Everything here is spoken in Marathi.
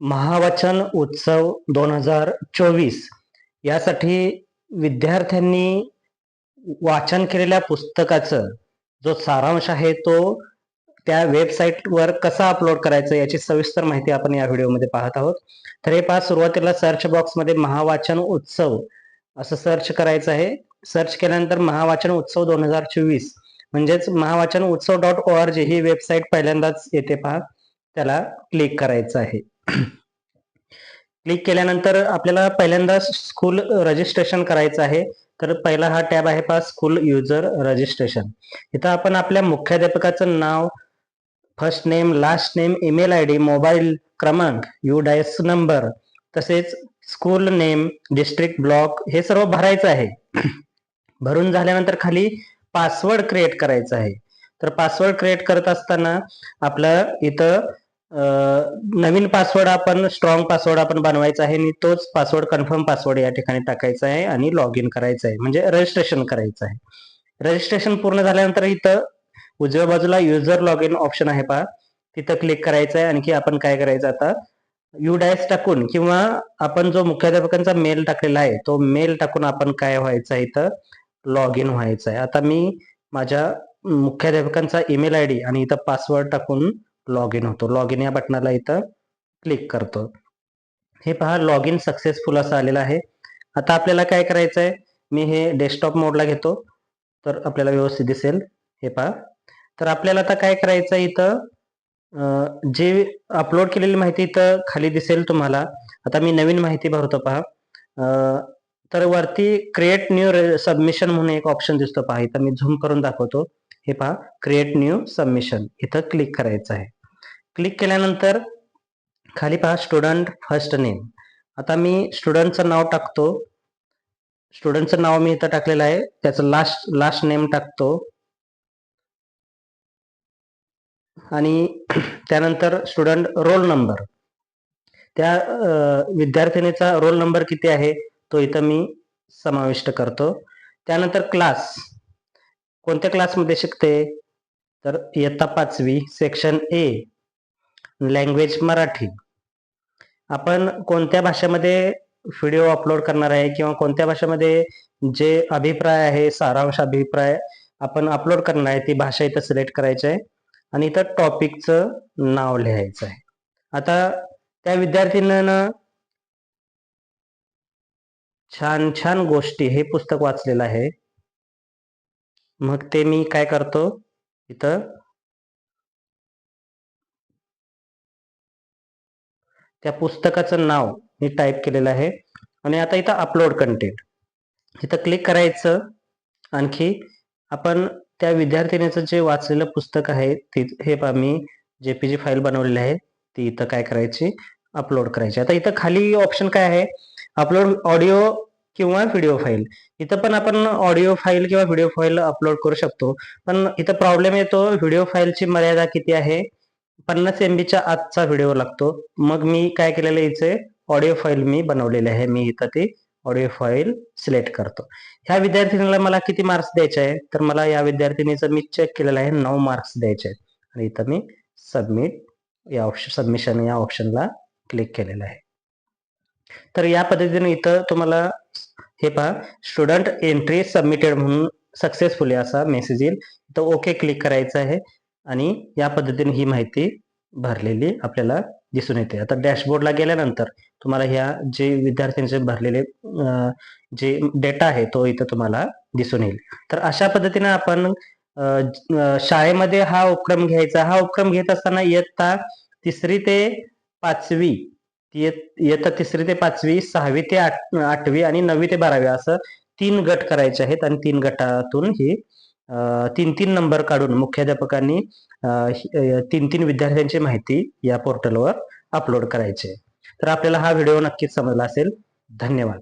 महावचन उत्सव दोन हजार चोवीस. यासाठी विद्यार्थ्यांनी वाचन केलेल्या पुस्तकाचं जो सारांश आहे तो त्या वेबसाईटवर कसा अपलोड करायचं याची सविस्तर माहिती आपण या व्हिडिओमध्ये पाहत आहोत. तर हे पहा सुरुवातीला सर्च बॉक्समध्ये महावाचन उत्सव असं सर्च करायचं आहे. सर्च केल्यानंतर महावाचन उत्सव दोन हजार चोवीस. म्हणजेच Mahavachan Utsav dot O R G ही वेबसाईट पहिल्यांदाच येते पहा त्याला क्लिक करायचं आहे. क्लिक केल्यानंतर आपल्याला पहिल्यांदा स्कूल रजिस्ट्रेशन करायचं आहे. तर पहिला हा टॅब आहे पहा स्कूल युजर रजिस्ट्रेशन. इथं आपण आपल्या मुख्याध्यापकाचं नाव first name last name email I D mobile क्रमांक यू डायस नंबर तसेच स्कूल नेम डिस्ट्रिक्ट ब्लॉक हे सर्व भरायचं आहे. भरून झाल्यानंतर खाली पासवर्ड क्रिएट करायचा आहे. तर पासवर्ड क्रिएट करत असताना आपलं इथं नवीन पासवर्ड आपण स्ट्रॉंग पासवर्ड आपण बनवायचा आहे आणि तोच पासवर्ड कन्फर्म पासवर्ड या ठिकाणी टाकायचा आहे आणि लॉग इन करायचं आहे. म्हणजे रजिस्ट्रेशन करायचं आहे. रजिस्ट्रेशन पूर्ण झाल्यानंतर इथं उजव्या बाजूला युजर लॉग इन ऑप्शन आहे पहा. तिथं क्लिक करायचं आहे. आणखी आपण काय करायचं आता? यू डायस टाकून किंवा आपण जो मुख्याध्यापकांचा मेल टाकलेला आहे तो मेल टाकून आपण काय व्हायचं आहे इथं? लॉग इन व्हायचं आहे. आता मी माझ्या मुख्याध्यापकांचा ईमेल आय डी आणि इथं पासवर्ड टाकून लॉग इन होतो. लॉग इन या बटनाला इथं क्लिक करतो. हे पहा लॉग इन सक्सेसफुल असं आलेलं आहे. आता आपल्याला काय करायचं आहे? मी हे डेस्कटॉप मोडला घेतो. तर आपल्याला व्यवस्थित दिसेल. हे पहा. तर आपल्याला आता काय करायचं आहे इथं? जे अपलोड केलेली माहिती इथं खाली दिसेल तुम्हाला. आता मी नवीन माहिती भरतो पहा. तर वरती क्रिएट न्यू सबमिशन म्हणून एक ऑप्शन दिसतो पहा. इथं मी झूम करून दाखवतो. हे पहा क्रिएट न्यू सबमिशन इथं क्लिक करायचं आहे. क्लिक केल्यानंतर खाली पहा स्टुडंट फर्स्ट नेम आता मी स्टुडंटचं नाव टाकतो. स्टुडंटचं नाव मी इथं टाकलेलं आहे. त्याचं लास्ट लास्ट नेम टाकतो. आणि त्यानंतर स्टुडंट रोल नंबर त्या विद्यार्थिनीचा रोल नंबर किती आहे? तो इथं मी समाविष्ट करतो. त्यानंतर क्लास कोणत्या क्लासमध्ये शिकते? तर इयत्ता पाचवी सेक्शन ए लँग्वेज मराठी. आपण कोणत्या भाषेमध्ये व्हिडिओ अपलोड करणार आहे किंवा कोणत्या भाषेमध्ये जे अभिप्राय आहे सारांश अभिप्राय आपण अपलोड करणार आहे ती भाषा इथं सिलेक्ट करायची आहे आणि इथं टॉपिकचं नाव लिहायचं आहे. आता त्या विद्यार्थ्यांना छान छान गोष्टी हे पुस्तक वाचलेलं आहे. मग ते मी काय करतो इथं त्या पुस्तकाचं नाव मी टाईप केलेलं आहे. आणि आता इथं अपलोड कंटेंट इथं क्लिक करायचं आणखी आपण त्या विद्यार्थिनीचं जे वाचलेलं पुस्तक आहे ती हे आम्ही जे पी जी फाईल बनवलेली आहे. ती इथं काय करायची? अपलोड करायची. आता इथं खाली ऑप्शन काय आहे? अपलोड ऑडिओ किंवा व्हिडिओ फाईल इथं पण आपण ऑडिओ फाईल किंवा व्हिडिओ फाईल अपलोड करू शकतो. पण इथं प्रॉब्लेम येतो व्हिडिओ फाईलची मर्यादा किती आहे? पन्नास एम बीच्या आजचा व्हिडिओ लागतो. मग मी काय केलेलं इथे ऑडिओ फाईल मी बनवलेली आहे. मी इथं ती ऑडिओ फाईल सिलेक्ट करतो. ह्या विद्यार्थिनीला मला किती मार्क्स द्यायचे आहे तर मला या विद्यार्थिनीचं मी चेक केलेलं आहे नऊ मार्क्स द्यायचे आहेत. आणि इथं मी सबमिट या ऑप्शन सबमिशन या ऑप्शनला क्लिक केलेलं आहे. तर या पद्धतीने इथं तुम्हाला हे पहा स्टुडंट एंट्री सबमिटेड म्हणून सक्सेसफुली असा मेसेज येईल. तर ओके क्लिक करायचं आहे. आणि या पद्धतीने ही माहिती भरलेली आपल्याला दिसून येते. आता डॅशबोर्डला गेल्यानंतर तुम्हाला ह्या जे विद्यार्थ्यांचे भरलेले जे डेटा आहे तो इथं तुम्हाला दिसून येईल. तर अशा पद्धतीने आपण शाळेमध्ये हा उपक्रम घ्यायचा. हा उपक्रम घेत असताना इयत्ता तिसरी ते पाचवी इयत्ता तिसरी ते पाचवी सहावी ते आठवी आणि नववी ते बारावी असं तीन गट करायचे आहेत आणि तीन गटातून ही तीन तीन नंबर काढून मुख्याध्यापकांनी तीन तीन विद्यार्थ्यांची माहिती या पोर्टलवर अपलोड करायची तर आपल्याला हा व्हिडिओ नक्कीच समजला असेल. धन्यवाद.